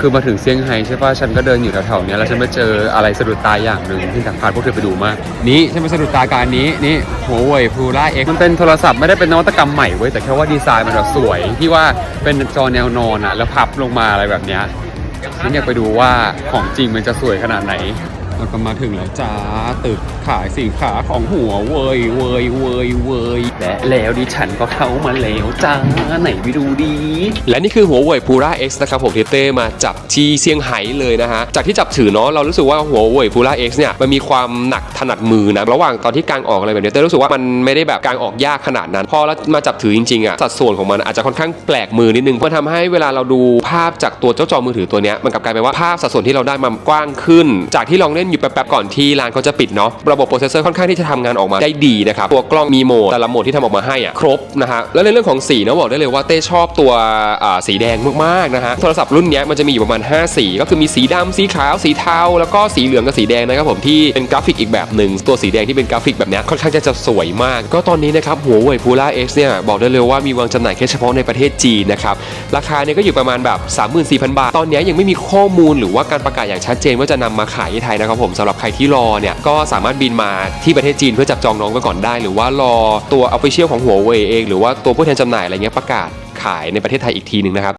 คือมาถึงเซี่ยงไฮ้ใช่ป่ะ ฉันก็เดินอยู่แถวๆเนี้ยแล้วฉันไปเจออะไรสะดุดตาอย่างหนึ่งที่อยากพาพวกเธอไปดูมาก นี่ฉันไปสะดุดตาการนี้ นี่หัวเว่ยพูล่าเอ็กมันเป็นโทรศัพท์ไม่ได้เป็นนวัตกรรมใหม่เว้ย แต่แค่ว่าดีไซน์มันแบบสวย ที่ว่าเป็นจอแนวนอนอะแล้วพับลงมาอะไรแบบเนี้ยฉันอยากไปดูว่าของจริงมันจะสวยขนาดไหน แล้วก็มาถึงแล้วจ้าตึกขายสินค้าของหัวเว่ยเวยเวยเวยและแล้วดิฉันก็เข้ามาแล้วจ้าไหนไปดูดี และนี่คือหัวเว่ย Pura X นะครับผมเทเต้มาจับที่เซี่ยงไฮ้เลยนะฮะจากที่จับถือเนาะเรารู้สึกว่าหัวเว่ย Pura X เนี่ยมันมีความหนักถนัดมือนะระหว่างตอนที่กางออกอะไรแบบเนี้ยเต้รู้สึกว่ามันไม่ได้แบบกางออกยากขนาดนั้นพอแล้วมาจับถือจริงๆอะสัดส่วนของมันอาจจะค่อนข้างแปลกมือนิดนึงมันทำให้เวลาเราดูภาพจากตัวเจ้าจอมือถือตัวเนี้ยมันกลับกลายเป็นว่าภาพสัดส่วนที่เราได้มันกว้างขึ้น จากที่ลองเล่นอยู่แป๊บๆก่อนที่ร้านเขาจะปิดเนาะระบบโปรเซสเซอร์ค่อนข้างที่จะทำงานออกมาได้ดีนะครับตัวกล้องมีโหมดแต่ละโหมดที่ทำออกมาให้อะครบนะฮะแล้วในเรื่องของสีนะบอกได้เลยว่าเต้ชอบตัวอ่าสีแดงมากๆนะฮะโทรศัพท์รุ่นนี้มันจะมีอยู่ประมาณ 5 สี ก็คือมีสีดำสีขาวสีเทาแล้วก็สีเหลืองกับสีแดงนะครับผมที่เป็นกราฟิกอีกแบบหนึ่งตัวสีแดงที่เป็นกราฟิกแบบนี้ค่อนข้างจะจะสวยมาก ก็ตอนนี้นะครับหัวเว่ย Pura X เอ็กซ์เนี่ยบอกได้เลยว่ามีวางจำหน่ายแค่เฉพาะในประเทศจีนนะครับราคาเนี่ยก็อยู่ประมาณแบบ 34,000 บาท ตอนนี้ยังไม่มีข้อมูลหรือว่าการประกาศอย่างชัดเจนว่าจะนำมาขายที่ไทยนะครับผมสำหรับใครที่รอเนี่ยก็สามารถบินมาที่ประเทศจีนเพื่อจับจองน้องไว้ก่อนได้ หรือว่ารอตัวออฟฟิเชียลของหัวเว่ยเอง หรือว่าตัวผู้แทนจำหน่ายอะไรเงี้ยประกาศขายในประเทศไทยอีกทีหนึ่งนะครับ